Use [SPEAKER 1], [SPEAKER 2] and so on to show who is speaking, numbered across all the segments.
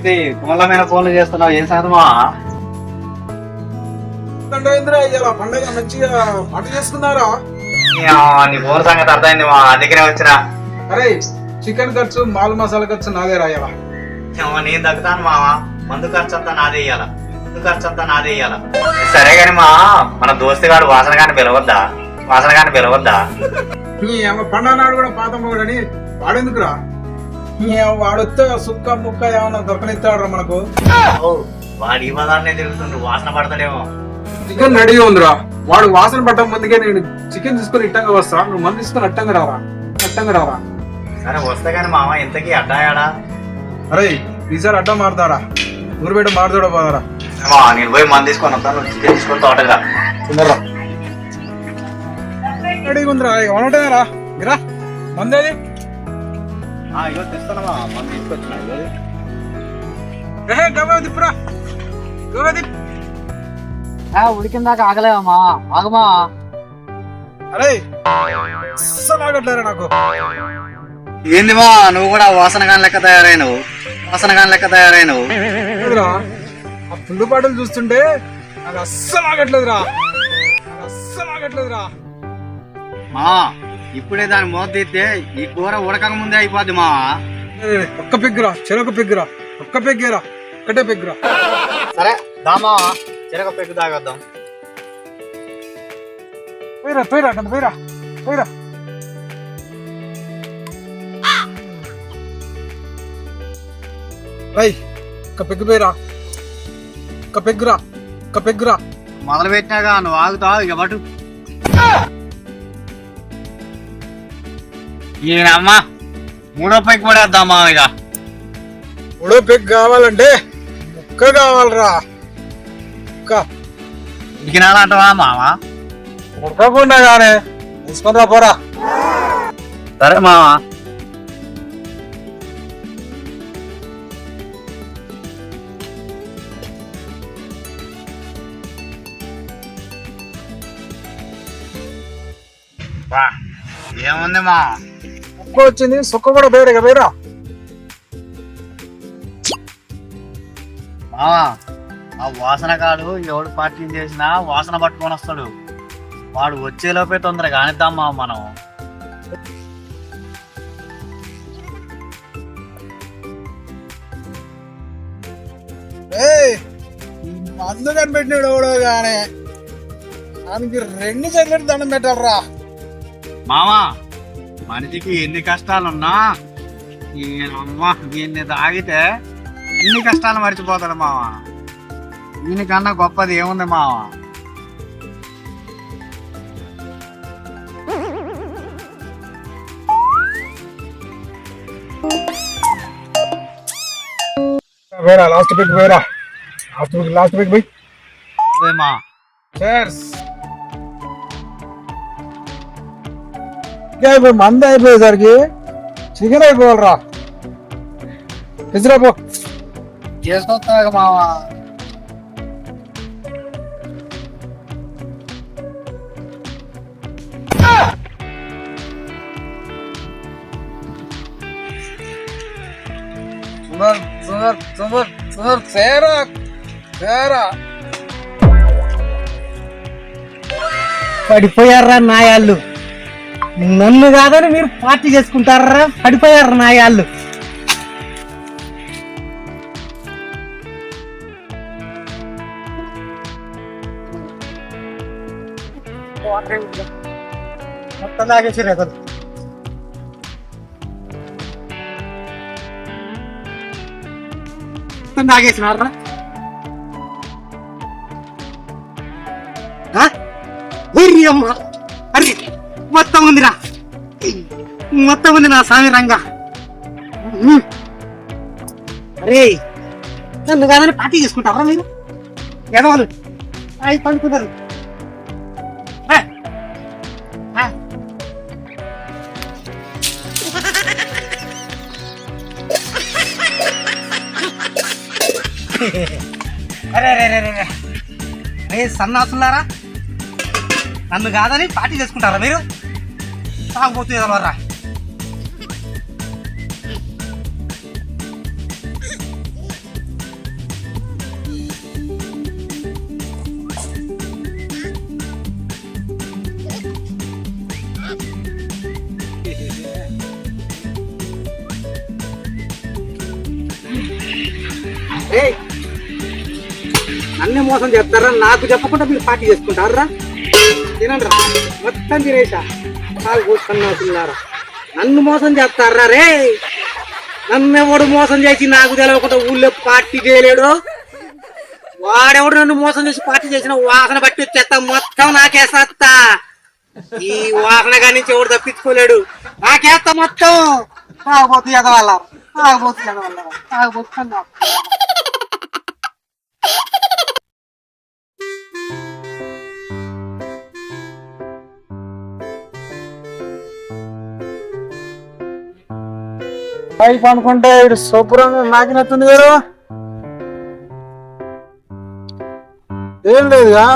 [SPEAKER 1] ఏంటి కుమలమైన ఫోన్లు చేస్తున్నావు. ఏం సాధమా
[SPEAKER 2] ఇలా పండగ మంచిగా వంట చేసుకున్నారా?
[SPEAKER 1] నీ ఫోన్ సంగతి అర్థమైంది మా అందుకనే వచ్చిన.
[SPEAKER 2] అరే చికెన్ ఖర్చు మాల్ మసాలా ఖర్చు నాదే రాయాలా
[SPEAKER 1] నేను తగ్గుతాను మామ మందు ఖర్చు అంతా నాదే ఇయ్యాల. మందు ఖర్చు అంతా నాదే ఇయ్యాల. సరే గాని మా మన దోస్తు గారు వాసన గాని పిలవద్దా? వాసన గాని పిలవద్దా?
[SPEAKER 2] నీ అమ్మ పండగ నాడు కూడా పాత మొగడని వాడెందుకురా? వాడొస్తే సుక్క ముక్క ఏమన్నా దొరకనిస్తాడు మనకు?
[SPEAKER 1] వాడు ఈ పదాన్నే తిరుగుతుండ్రు వాసన పడతాడేమో.
[SPEAKER 2] చికెన్ రెడీ ఉందిరా. వాడు వాసన పట్టడం ముందుకే నేను చికెన్ తీసుకొని ఇట్టంగా వస్తా. నువ్వు మంది తీసుకొని అట్టంగా రారా. అట్టంగా రారా.
[SPEAKER 1] సరే వస్తే గాని మామ ఇంతకీ అడ్డాయాడా
[SPEAKER 2] అరే ఈసారి అడ్డం మారుతారా? ఊరుబెట్ట మారుతాడో పోదారా
[SPEAKER 1] నేను పోయి మంది తీసుకొని వస్తాను నువ్వు చికెన్ తీసుకొని తోటగా
[SPEAKER 2] తిన్నరా రెడీగా ఉందిరా ఏమంటారా మీరా మందేది?
[SPEAKER 1] తెస్తానమ్మా. తీసుకొచ్చిన
[SPEAKER 2] గవ్వ దిప్
[SPEAKER 3] ఉడికిందాక ఆగలేవమ్మా. ఆగమా
[SPEAKER 2] అరే అస్సలు ఆగట్లేరా నాకు.
[SPEAKER 1] ఏంది మా నువ్వు కూడా వాసన గాని లెక్క తయారైనవు? వాసన గాని లెక్క తయారైనవు?
[SPEAKER 2] ఆ పుల్లు పాటలు చూస్తుంటే నాకు అస్సలు ఆగట్లేదురా. అస్సలు ఆగట్లేదురా.
[SPEAKER 1] మా ఇప్పుడే దాని మూత తీస్తే ఈ కూర ఉడకక ముందే అయిపోద్ది మా
[SPEAKER 2] ఒక్క పెగ్గురా చెరొక పెగ్గురా ఒక్క పెగ్గేరా ఒక్కటే పెగ్గురా.
[SPEAKER 1] సరే దామా చెరక పెగ్గు తాగొద్దాం.
[SPEAKER 2] పోయిరా పోయిరా కంద పోయిరా పోయిరా. రై ఒక్క పెగ్గు పోయిరా ఒక్క పెగ్గురా ఒక్క పెగ్గురా.
[SPEAKER 1] మొదలు పెట్టినాగా నువ్వు ఆగుతావు ఇక పట్టు. ఈయనమ్మా మూడో పైకి పడేద్దామా ఇక
[SPEAKER 2] మూడో పెగ్ కావాలంటే ముక్క కావాలరా. ముక్క.
[SPEAKER 1] ఉడికినాలంటవా మావా
[SPEAKER 2] ఉడకకుండా కానీ తీసుకొని పోరా.
[SPEAKER 1] సరే మావా వా, ఏముంది మా?
[SPEAKER 2] వచ్చింది సుక్క కూడా పోయాడు పోయిరా
[SPEAKER 1] మావా ఆ వాసన కాడు ఎవడు పార్టీ చేసినా వాసన పట్టుకొని వస్తాడు. వాడు వచ్చేలోపే తొందరగా కానిద్దాం మావ మనం.
[SPEAKER 2] మందు కనిపెట్టినాడు ఎవడో కానీ దానికి రెండు చదివేటి దండం పెట్టాలరా.
[SPEAKER 1] మావా మనిషికి ఎన్ని కష్టాలున్నా అమ్మ దీన్ని తాగితే అన్ని కష్టాలు మర్చిపోతాడు మావా? దీనికన్నా గొప్పది ఏముంది మావా?
[SPEAKER 2] పోయిరా లాస్ట్ పెగ్ పోయిరా. లాస్ట్ పెగ్ లాస్ట్ పోయి.
[SPEAKER 1] అదే మా.
[SPEAKER 2] చేర్స్ అయిపోయి మంది అయిపోయేసరికి చికెన్ అయిపోవాలరా. తెచ్చిరా పో
[SPEAKER 1] చేసుకొస్తాగా మావా.
[SPEAKER 2] సుందర్ సుందర్ సుందర్ సుందర్ సేరా సేరా.
[SPEAKER 3] పడిపోయారా నాయాళ్ళు? నన్ను కాదని మీరు పార్టీ చేసుకుంటారా? పడిపోయారు నాయాళ్ళు మొత్తం తాగేసారు రేగదు మొత్తం తాగేసినారా? వెర్రి అమ్మ. అరే! మొత్తం ఉందిరా. మొత్తం ఉంది నా స్వామి రంగా. అరే నన్ను కాదని పార్టీ చేసుకుంటారా మీరు? ఎదవాళ్ళు అయి పండుకున్నారు ఆ. అరే అరే అరే అరే రే సన్నాసులారా. నన్ను కాదని పార్టీ చేసుకుంటారా మీరు? తాగబోతు ఎదలరా నన్నే మోసం చేస్తారా? నాకు చెప్పకుండా మీరు పార్టీ చేసుకుంటారా? తినండి రా. మొత్తం తినేసా. కాలు కూర్చున్నారా నన్ను మోసం చేస్తారా రే? నన్ను ఎవడు మోసం చేసి నాకు తెలవకుండా ఊళ్ళో పార్టీ చేయలేడు? వాడెవడు నన్ను మోసం చేసి పార్టీ చేసిన వాసన బట్టి వచ్చేస్తా మొత్తం నాకేసేస్తా ఈ వాసన కాడి నుంచి ఎవడు తప్పించుకోలేడు? నాకేస్తా మొత్తం. తాగబోతు ఎదవాళ్ళ తాగబోతు ఎదవాళ్ళ తాగబోతు
[SPEAKER 2] పైపు అనుకుంటే ఇటు శుభ్రంగా నాకినట్టుంది గారు. ఏం లేదుగా?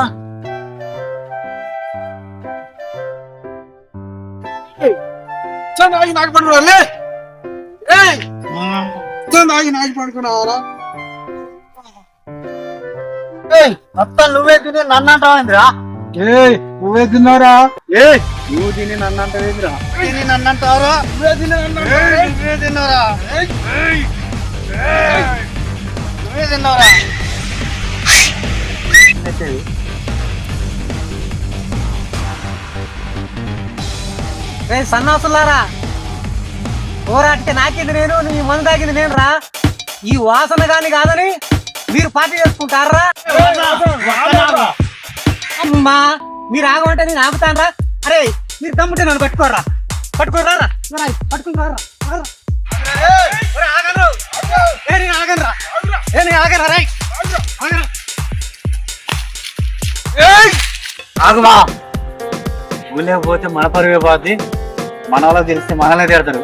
[SPEAKER 2] ఆగి నాకు పడుకున్నా ఆగి నాకు పడుకున్నావరా
[SPEAKER 3] మొత్తం నువ్వే తిని నన్ను అంటావేంద్రా
[SPEAKER 2] ఏ నువ్వే తిన్నారా
[SPEAKER 3] ఏ
[SPEAKER 2] నువ్వు తిని నన్ను అంటావేంద్రా
[SPEAKER 3] తిని నన్ను అంటారు
[SPEAKER 2] నువ్వే తిని నన్ను
[SPEAKER 3] నువ్వే తిన్నారా నువ్వే తిన్నారా రే సన్నాసులారా! పోరాటికి నాకింది నేను నీ మందు తాగింది నేను రా ఈ వాసన గాని కాదని మీరు పార్టీ చేసుకుంటారా? అమ్మా మీరు ఆగమంటే నేను ఆగుతానరా అరే మీరు దమ్ముంటే నన్ను పట్టుకోరా పట్టుకోరా రా. రా, పట్టుకుని రారా రారా. ఒరే, ఆగను. ఏ, నేను ఆగనురా. ఏ, నేను ఆగనురా.
[SPEAKER 1] ఆగుమా ఊళ్ళో పోతే మన పరువే పోద్ది మన వాళ్ళకి తెలిస్తే మనల్ని తిడతారు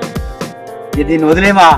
[SPEAKER 1] ఇది వదిలేమా